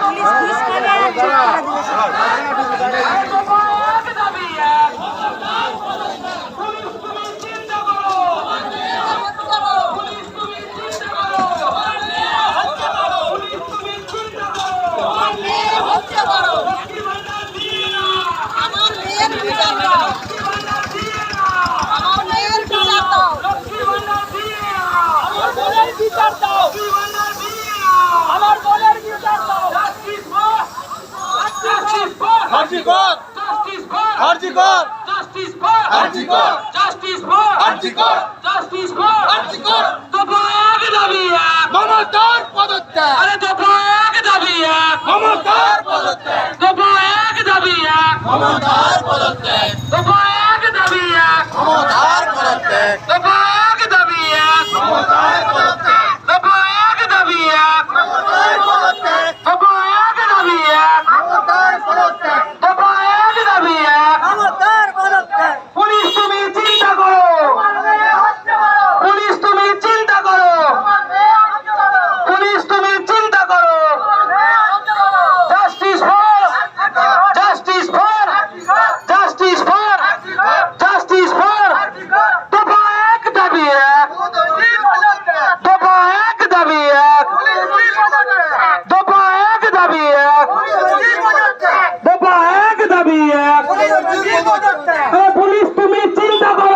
Police police করে করে দিয়েছে আরজি কর জাস্টিস ফর আরজি কর জাস্টিস ফর আরজি কর জাস্টিস ফর আরজি কর জাস্টিস ফর আরজি কর দফা এক দাবি এক মমতার পদত্যাগ আরে দফা এক দাবি এক মমতার পদত্যাগ দফা এক দাবি এক মমতার পদত্যাগ দফা পুলিশ তুমি চিন্তা করো।